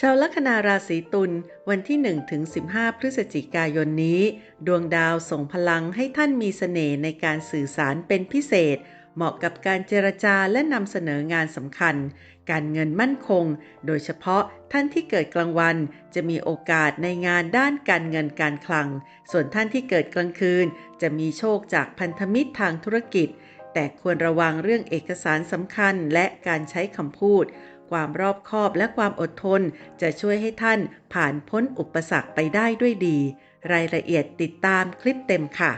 ชาวลัคนาราศีตุลวันที่1ถึง15 พฤศจิกายนนี้ ดวงดาวส่งพลังให้ท่านมีเสน่ห์ในการสื่อสารเป็นพิเศษ เหมาะกับการเจรจาและนำเสนองานสำคัญ การเงินมั่นคง โดยเฉพาะท่านที่เกิดกลางวันจะมีโอกาสในงานด้านการเงินการคลัง ส่วนท่านที่เกิดกลางคืน จะมีโชคจากพันธมิตรทางธุรกิจ แต่ควรระวังเรื่องเอกสารสำคัญและการใช้คำพูด ความรอบคอบและความอดทนจะช่วยให้ท่านผ่านพ้นอุปสรรคไปได้ด้วยดี รายละเอียดติดตามคลิปเต็มค่ะ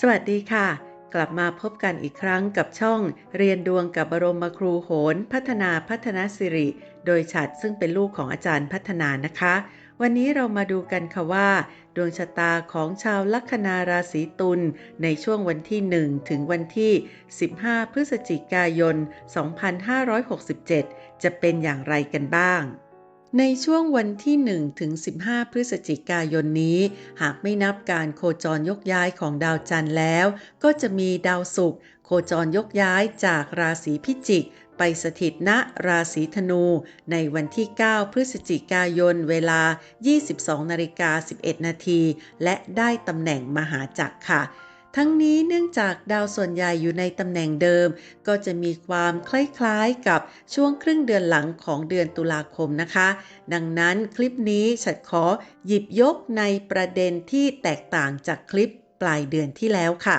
สวัสดีค่ะ กลับมาพบกันอีกครั้งกับช่อง เรียนดวงกับบรมครูโหน พัฒนาพัฒนาสิริ โดยฉัดซึ่งเป็นลูกของอาจารย์พัฒนานะคะ วันนี้เรามาดูกันค่ะว่า ดวงชะตาของชาวลัคนาราศีตุลในช่วงวันที่ 1 ถึงวันที่ 15 พฤศจิกายน 2567 จะเป็นอย่างไรกันบ้างในช่วงวันที่ 1 ถึง 15 พฤศจิกายนนี้ หากไม่นับการโคจรยกย้ายของดาวจันทร์แล้ว ก็จะมีดาวศุกร์โคจรยกย้ายจากราศีพิจิก ไปสถิตณราศีธนูในวันที่ 9 พฤศจิกายน เวลา 22นาฬิกา11 นาทีและได้ตำแหน่งมหาจักรค่ะ ทั้งนี้เนื่องจากดาวส่วนใหญ่อยู่ในตำแหน่งเดิม ก็จะมีความคล้ายๆกับช่วงครึ่งเดือนหลังของเดือนตุลาคมนะคะ ดังนั้นคลิปนี้ฉัดขอหยิบยกในประเด็นที่แตกต่างจากคลิปปลายเดือนที่แล้วค่ะ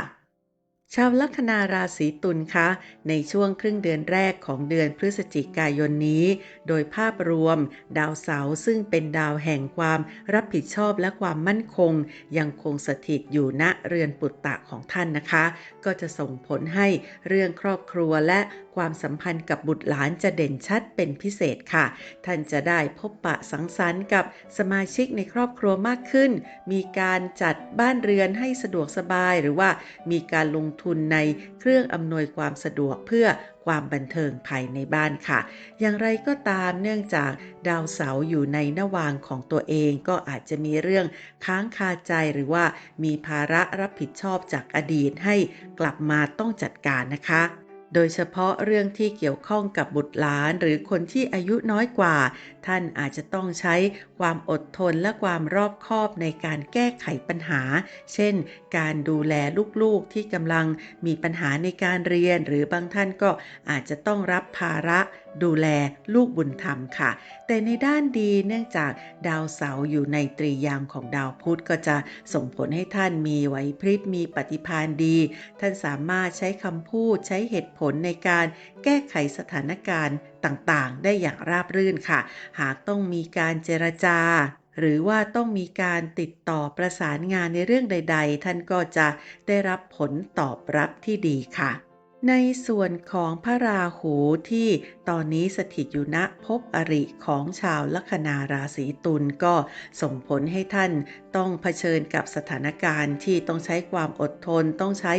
ชาวลัคนาราศีตุลคะ ในช่วงครึ่งเดือนแรกของเดือนพฤศจิกายนนี้ โดยภาพรวม ดาวเสาร์ซึ่งเป็นดาวแห่งความรับผิดชอบและความมั่นคง ยังคงสถิตอยู่ณเรือนปุตตะของท่านนะคะ ก็จะส่งผลให้เรื่องครอบครัวและความสัมพันธ์กับบุตรหลานจะเด่นชัดเป็นพิเศษค่ะ ท่านจะได้พบปะสังสรรค์กับสมาชิกในครอบครัวมากขึ้น มีการจัดบ้านเรือนให้สะดวกสบายหรือว่ามีการลงทุนในเครื่องอำนวยความสะดวกเพื่อความบันเทิงภายในบ้านค่ะ อย่างไรก็ตามเนื่องจากดาวเสาร์อยู่ในนวางของตัวเองก็อาจจะมีเรื่องค้างคาใจหรือว่ามีภาระรับผิดชอบจากอดีตให้กลับมาต้องจัดการนะคะโดยเฉพาะเรื่องที่เกี่ยวข้องกับบุตรหลานหรือคนที่อายุน้อยกว่า ท่านอาจจะต้องใช้ ความอดทนและความรอบคอบในการแก้ไขปัญหา เช่น การดูแลลูกๆที่กำลังมีปัญหาในการเรียน หรือบางท่านก็อาจจะต้องรับภาระดูแลลูกบุญธรรมค่ะ แต่ในด้านดีเนื่องจากดาวเสาร์อยู่ในตรียามของดาวพุธก็จะส่งผลให้ท่านมีไหวพริบมีปฏิภาณดี ท่านสามารถใช้คำพูดใช้เหตุผลในการแก้ไขสถานการณ์ ต่างๆ ได้อย่างราบรื่นค่ะ หากต้องมีการเจรจา หรือว่าต้องมีการติดต่อประสานงานในเรื่องใด ๆ ท่านก็จะได้รับผลตอบรับที่ดีค่ะ ในส่วนของพระราหูที่ตอนนี้สถิตอยู่ณภพอริของชาวลัคนาราศีตุลก็ส่งผลให้ท่านต้องเผชิญกับสถานการณ์ที่ต้องใช้ความอดทนต้องใช้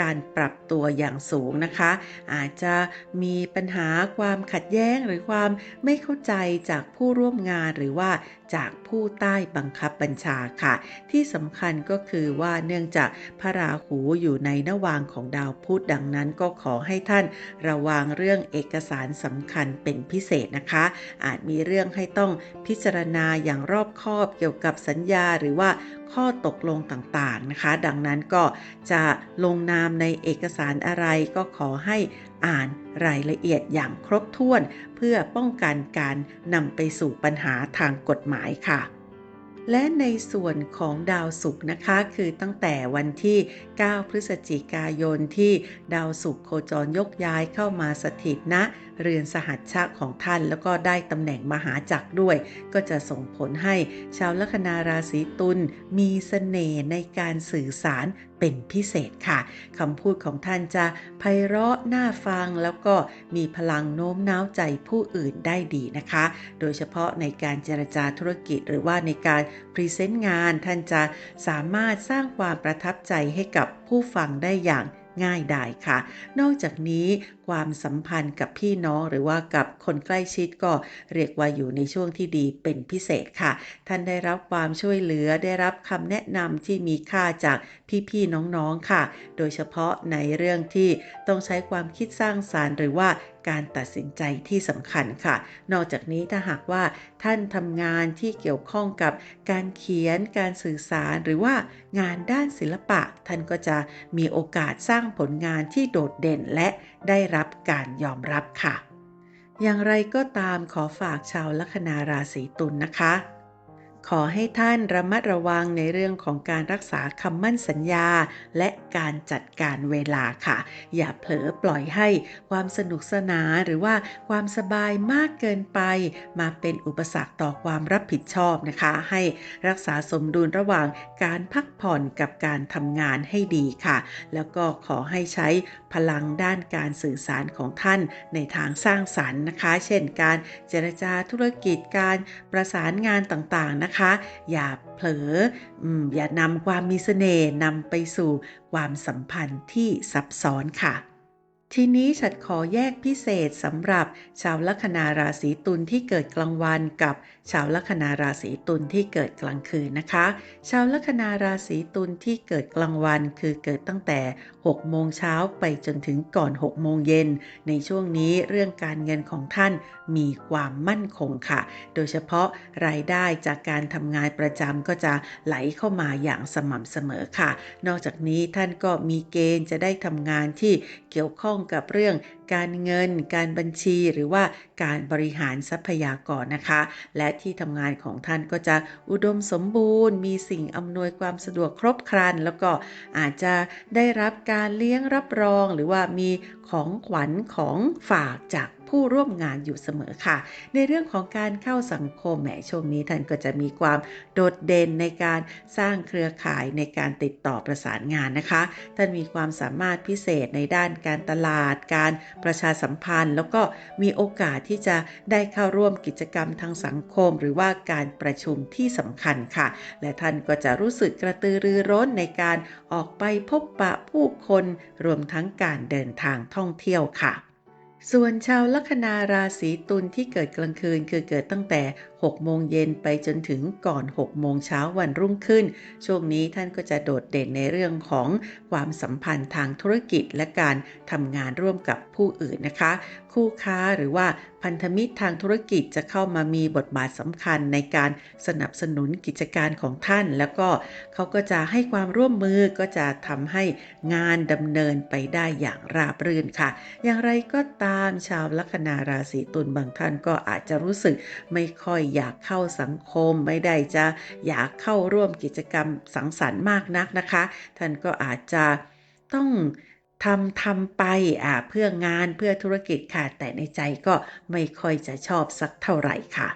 การปรับตัวอย่างสูงนะคะ อาจจะมีปัญหาความขัดแย้งหรือความไม่เข้าใจจากผู้ร่วมงานหรือว่าจากผู้ใต้บังคับบัญชาค่ะ ที่สำคัญก็คือว่าเนื่องจากพระราหูอยู่ในนวางของดาวพุธดังนั้นก็ขอให้ท่านระวังเรื่องเอกสารสำคัญเป็นพิเศษนะคะ อาจมีเรื่องให้ต้องพิจารณาอย่างรอบคอบเกี่ยวกับสัญญาหรือว่าข้อตกลงต่างๆนะคะ ดังนั้นก็จะลงนามในเอกสารอะไรก็ขอให้อ่านรายละเอียดอย่างครบถ้วน เพื่อป้องกันการนำไปสู่ปัญหาทางกฎหมายค่ะและในส่วนของดาวศุกร์นะคะ คือตั้งแต่วันที่ 9 พฤศจิกายนที่ดาวศุกร์โคจรยกย้ายเข้ามาสถิตณนะเรือนสหัชชะของท่าน แล้วก็ได้ตำแหน่งมหาจักรด้วย ก็จะส่งผลให้ชาวลัคนาราศีตุลมีสเสน่ห์ในการสื่อสารเป็นพิเศษค่ะคำพูดของท่านจะไพเราะน่าฟังแล้วก็มีพลังโน้มน้าวใจผู้อื่นได้ดีนะคะ โดยเฉพาะในการเจรจาธุรกิจ หรือว่าในการพรีเซนต์งาน ท่านจะสามารถสร้างความประทับใจให้กับผู้ฟังได้อย่าง ง่ายได้ค่ะ นอกจากนี้ความสัมพันธ์กับพี่น้องหรือว่ากับคนใกล้ชิดก็เรียกว่าอยู่ในช่วงที่ดีเป็นพิเศษค่ะ ท่านได้รับความช่วยเหลือได้รับคำแนะนำที่มีค่าจากพี่ๆน้องๆค่ะ โดยเฉพาะในเรื่องที่ต้องใช้ความคิดสร้างสารรค์หรือว่า การตัดสินใจที่สำคัญค่ะ นอกจากนี้ถ้าหากว่าท่านทำงานที่เกี่ยวข้องกับการเขียนการสื่อสารหรือว่างานด้านศิลปะ ท่านก็จะมีโอกาสสร้างผลงานที่โดดเด่นและได้รับการยอมรับค่ะ อย่างไรก็ตามขอฝากชาวลัคนาราศีตุลนนะคะ ขอให้ท่านระมัดระวังในเรื่องของการรักษาคำมั่นสัญญา และการจัดการเวลาค่ะ อย่าเผลอปล่อยให้ความสนุกสนานหรือว่าความสบายมากเกินไป มาเป็นอุปสรรคต่อความรับผิดชอบนะคะ ให้รักษาสมดุลระหว่างการพักผ่อนกับการทำงานให้ดีค่ะ แล้วก็ขอให้ใช้พลังด้านการสื่อสารของท่านในทางสร้างสรรค์นะคะ เช่นการเจรจาธุรกิจการประสานงานต่างๆนะคะอย่าเผลออืมอย่านำความมีเสน่ห์นำไปสู่ความสัมพันธ์ที่ซับซ้อนค่ะ ทีนี้ฉันขอแยกพิเศษสำหรับชาวลัคนาราศีตุลที่เกิดกลางวันกับชาวลัคนาราศีตุลที่เกิดกลางคืนนะคะ ชาวลัคนาราศีตุลที่เกิดกลางวันคือเกิดตั้งแต่ 6 โมงเช้าไปจนถึงก่อน 6 โมงเย็น ในช่วงนี้เรื่องการเงินของท่านมีความมั่นคงค่ะ โดยเฉพาะรายได้จากการทำงานประจำก็จะไหลเข้ามาอย่างสม่ำเสมอค่ะ นอกจากนี้ท่านก็มีเกณฑ์จะได้ทำงานที่เกี่ยวข้องกับเรื่องการเงิน การบัญชีหรือว่าการบริหารทรัพยากรนะคะ และที่ทำงานของท่านก็จะอุดมสมบูรณ์ มีสิ่งอำนวยความสะดวกครบครัน แล้วก็อาจจะได้รับการเลี้ยงรับรอง หรือว่ามีของขวัญของฝากจาก ผู้ร่วมงานอยู่เสมอค่ะ ในเรื่องของการเข้าสังคมแหมช่วงนี้ท่านก็จะมีความโดดเด่นในการสร้างเครือข่ายในการติดต่อประสานงานนะคะ ท่านมีความสามารถพิเศษในด้านการตลาด การประชาสัมพันธ์ แล้วก็มีโอกาสที่จะได้เข้าร่วมกิจกรรมทางสังคม หรือว่าการประชุมที่สำคัญค่ะ และท่านก็จะรู้สึกกระตือรือร้นในการออกไปพบปะผู้คน รวมทั้งการเดินทางท่องเที่ยวค่ะ ส่วนชาวลัคนาราศีตุลที่เกิดกลางคืนคือเกิดตั้งแต่ 6 โมงเย็นไปจนถึงก่อน 6 โมงเช้าวันรุ่งขึ้น ช่วงนี้ท่านก็จะโดดเด่นในเรื่องของความสัมพันธ์ทางธุรกิจและการทำงานร่วมกับผู้อื่นนะคะ คู่ค้าหรือว่าพันธมิตรทางธุรกิจจะเข้ามามีบทบาทสำคัญในการสนับสนุนกิจการของท่าน แล้วก็เขาก็จะให้ความร่วมมือก็จะทำให้งานดำเนินไปได้อย่างราบรื่นค่ะ อย่างไรก็ตามชาวลัคนาราศีตุลบางท่านก็อาจจะรู้สึกไม่ค่อยอยากเข้าสังคม ไม่ได้จะอยากเข้าร่วมกิจกรรมสังสรรค์มากนักนะคะ ท่านก็อาจจะต้องทำทำไปอ่าเพื่องานเพื่อธุรกิจค่ะ แต่ในใจก็ไม่ค่อยจะชอบสักเท่าไหร่ค่ะ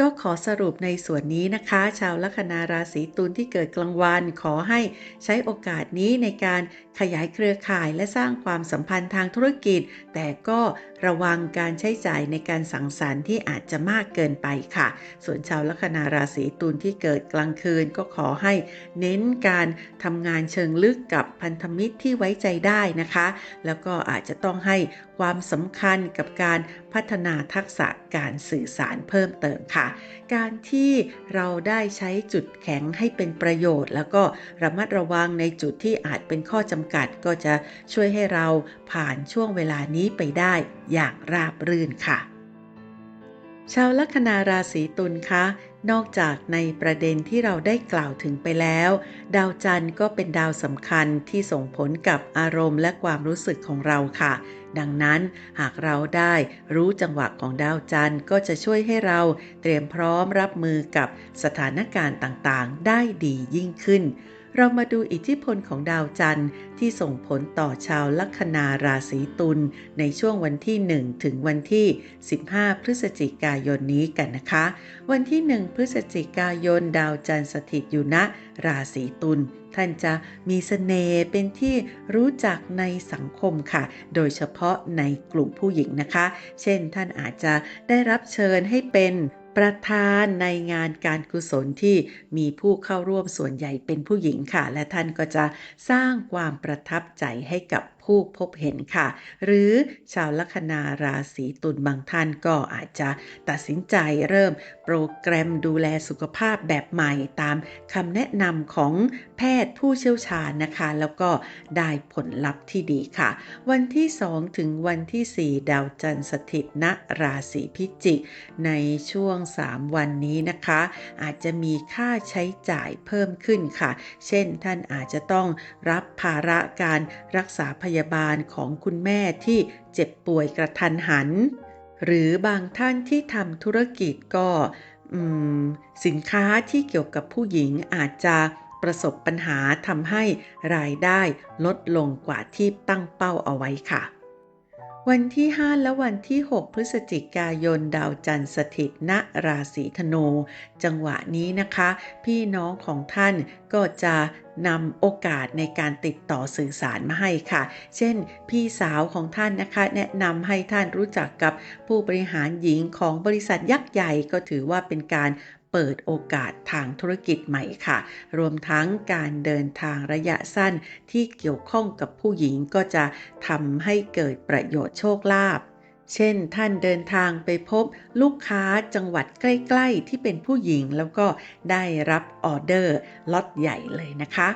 ก็ขอสรุปในส่วนนี้นะคะ ชาวลัคนาราศีตุลที่เกิดกลางวันขอให้ใช้โอกาสนี้ในการขยายเครือข่ายและสร้างความสัมพันธ์ทางธุรกิจ แต่ก็ระวังการใช้จ่ายในการสังสรรค์ที่อาจจะมากเกินไปค่ะ ส่วนชาวลัคนาราศีตุลที่เกิดกลางคืนก็ขอให้เน้นการทำงานเชิงลึกกับพันธมิตรที่ไว้ใจได้นะคะ แล้วก็อาจจะต้องให้ความสำคัญกับการพัฒนาทักษะการสื่อสารเพิ่มเติมค่ะ การที่เราได้ใช้จุดแข็งให้เป็นประโยชน์ แล้วก็ระมัดระวังในจุดที่อาจเป็นข้อจำกัดก็จะช่วยให้เราผ่านช่วงเวลานี้ไปได้อย่างราบรื่นค่ะ ชาวลัคนาราศีตุลคะนอกจากในประเด็นที่เราได้กล่าวถึงไปแล้ว ดาวจันทร์ก็เป็นดาวสำคัญที่ส่งผลกับอารมณ์และความรู้สึกของเราค่ะ ดังนั้นหากเราได้รู้จังหวะของดาวจันทร์ก็จะช่วยให้เราเตรียมพร้อมรับมือกับสถานการณ์ต่างๆ ได้ดียิ่งขึ้น เรามาดูอิทธิพลของดาวจันทร์ที่ส่งผลต่อชาวลัคนาราศีตุลในช่วงวันที่ 1 ถึงวันที่ 15 พฤศจิกายนนี้กันนะคะ วันที่ 1 พฤศจิกายนดาวจันทร์สถิตอยู่ณราศีตุลท่านจะมีเสน่ห์เป็นที่รู้จักในสังคมค่ะ โดยเฉพาะในกลุ่มผู้หญิงนะคะ เช่นท่านอาจจะได้รับเชิญให้เป็น ประธานในงานการกุศลที่มีผู้เข้าร่วมส่วนใหญ่เป็นผู้หญิงค่ะ และท่านก็จะสร้างความประทับใจให้กับผู้พบเห็นค่ะ หรือชาวลัคนาราศีตุลบางท่านก็อาจจะตัดสินใจเริ่มโปรแกรมดูแลสุขภาพแบบใหม่ตามคำแนะนำของแพทย์ผู้เชี่ยวชาญนะคะ แล้วก็ได้ผลลัพธ์ที่ดีค่ะ วันที่ 2 ถึงวันที่ 4 ดาวจันทร์สถิตณราศีพิจิก ในช่วง 3 วันนี้นะคะ อาจจะมีค่าใช้จ่ายเพิ่มขึ้นค่ะ เช่นท่านอาจจะต้องรับภาระการรักษาพยาบาลของคุณแม่ที่เจ็บป่วยกระทันหัน หรือบางท่านที่ทำธุรกิจก็สินค้าที่เกี่ยวกับผู้หญิงอาจจะประสบปัญหาทำให้รายได้ลดลงกว่าที่ตั้งเป้าเอาไว้ค่ะ วันที่ 5 และวันที่ 6 พฤศจิกายนดาวจันทร์สถิตณราศีธนู จังหวะนี้นะคะ พี่น้องของท่านก็จะนำโอกาสในการติดต่อสื่อสารมาให้ค่ะ เช่น พี่สาวของท่านนะคะ แนะนำให้ท่านรู้จักกับผู้บริหารหญิงของบริษัทยักษ์ใหญ่ก็ถือว่าเป็นการ เปิดโอกาสทางธุรกิจใหม่ค่ะ รวมทั้งการเดินทางระยะสั้นที่เกี่ยวข้องกับผู้หญิงก็จะทำให้เกิดประโยชน์โชคลาภเช่น ท่านเดินทางไปพบลูกค้าจังหวัดใกล้ ๆ ที่เป็นผู้หญิงแล้วก็ได้รับออเดอร์ล็อตใหญ่เลยนะคะ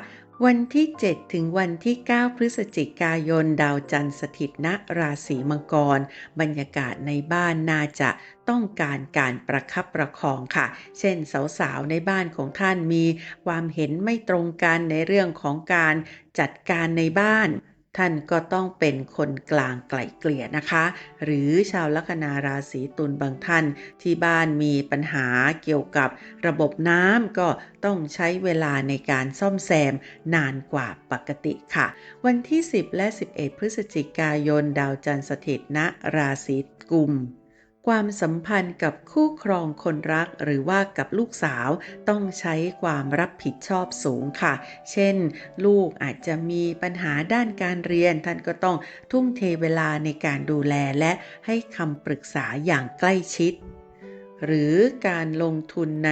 วันที่ 7 ถึงวันที่ 9 พฤศจิกายน ดาวจันทร์สถิตณราศีมังกร บรรยากาศในบ้านน่าจะต้องการการประคับประคองค่ะ เช่นสาวๆในบ้านของท่านมีความเห็นไม่ตรงกันในเรื่องของการจัดการในบ้าน ท่านก็ต้องเป็นคนกลางไกล่เกลี่ยนะคะ หรือชาวลัคนาราศีตุลบางท่านที่บ้านมีปัญหาเกี่ยวกับระบบน้ำก็ต้องใช้เวลาในการซ่อมแซมนานกว่าปกติค่ะ วันที่ 10 และ 11 พฤศจิกายนดาวจันทร์สถิตณราศีกุม ความสัมพันธ์กับคู่ครองคนรักหรือว่ากับลูกสาวต้องใช้ความรับผิดชอบสูงค่ะ เช่น ลูกอาจจะมีปัญหาด้านการเรียน ท่านก็ต้องทุ่มเทเวลาในการดูแลและให้คำปรึกษาอย่างใกล้ชิด หรือการลงทุนใน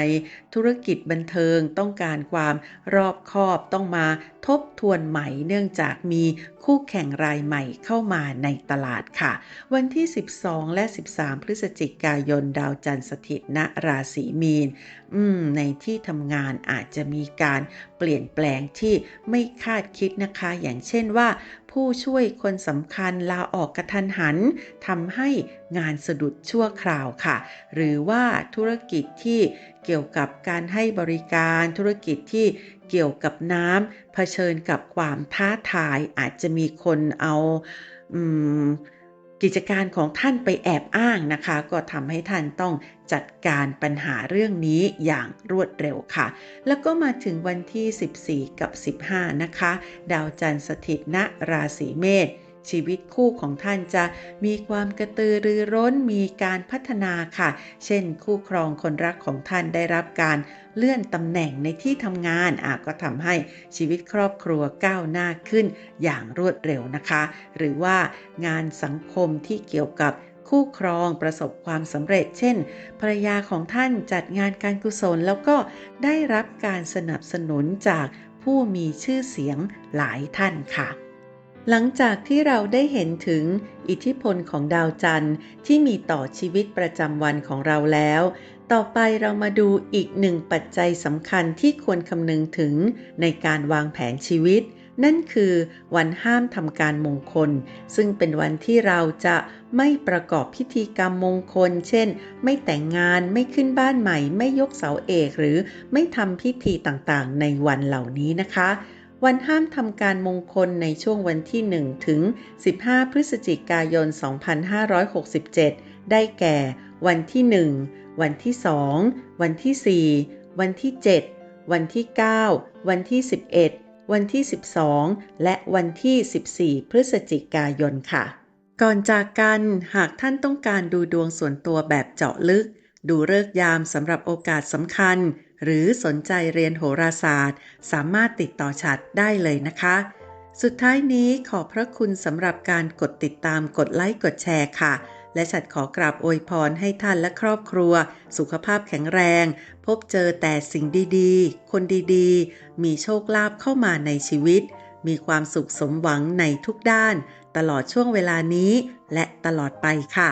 ธุรกิจบันเทิงต้องการความรอบคอบต้องมาทบทวนใหม่เนื่องจากมีคู่แข่งรายใหม่เข้ามาในตลาดค่ะ วันที่ 12 และ 13 พฤศจิกายนดาวจันทร์สถิตณราศีมีน อืม ในที่ทำงานอาจจะมีการเปลี่ยนแปลงที่ไม่คาดคิดนะคะ อย่างเช่นว่า ผู้ช่วยคนสำคัญลาออกกระทันหันทำให้งานสะดุดชั่วคราวค่ะ หรือว่าธุรกิจที่เกี่ยวกับการให้บริการธุรกิจที่เกี่ยวกับน้ำเผชิญกับความท้าทายอาจจะมีคนเอาอืม กิจการของท่านไปแอบอ้างนะคะ ก็ทำให้ท่านต้องจัดการปัญหาเรื่องนี้อย่างรวดเร็วค่ะ แล้วก็มาถึงวันที่ 14 กับ 15 นะคะ ดาวจันทร์สถิตณราศีเมษ ชีวิตคู่ของท่านจะมีความกระตือรือร้นมีการพัฒนาค่ะ เช่น คู่ครองคนรักของท่านได้รับการเลื่อนตำแหน่งในที่ทำงานอะก็ทำให้ชีวิตครอบครัวก้าวหน้าขึ้นอย่างรวดเร็วนะคะ หรือว่างานสังคมที่เกี่ยวกับคู่ครองประสบความสำเร็จ เช่น ภรรยาของท่านจัดงานการกุศล แล้วก็ได้รับการสนับสนุนจากผู้มีชื่อเสียงหลายท่านค่ะ หลังจากที่เราได้เห็นถึงอิทธิพลของดาวจันทร์ที่มีต่อชีวิตประจำวันของเราแล้ว ต่อไปเรามาดูอีกหนึ่งปัจจัยสำคัญที่ควรคำนึงถึงในการวางแผนชีวิต นั่นคือวันห้ามทำการมงคล ซึ่งเป็นวันที่เราจะไม่ประกอบพิธีกรรมมงคล เช่น ไม่แต่งงาน ไม่ขึ้นบ้านใหม่ ไม่ยกเสาเอก หรือไม่ทำพิธีต่างๆ ในวันเหล่านี้นะคะ วันห้ามทำการมงคลในช่วงวันที่ 1 ถึง 15 พฤศจิกายน 2567 ได้แก่ วันที่ 1 วันที่ 2 วันที่ 4 วันที่ 7 วันที่ 9 วันที่ 11 วันที่ 12 และวันที่ 14 พฤศจิกายนค่ะ ก่อนจากกันหากท่านต้องการดูดวงส่วนตัวแบบเจาะลึก ดูเลิกยามสำหรับโอกาสสำคัญ หรือสนใจเรียนโหราศาสตร์ สามารถติดต่อฉัดได้เลยนะคะ สุดท้ายนี้ขอบพระคุณสำหรับการกดติดตามกดไลค์กดแชร์ค่ะ และฉัดขอกราบอวยพรให้ท่านและครอบครัว สุขภาพแข็งแรง พบเจอแต่สิ่งดีๆ คนดีๆ มีโชคลาภเข้ามาในชีวิต มีความสุขสมหวังในทุกด้าน ตลอดช่วงเวลานี้ และตลอดไปค่ะ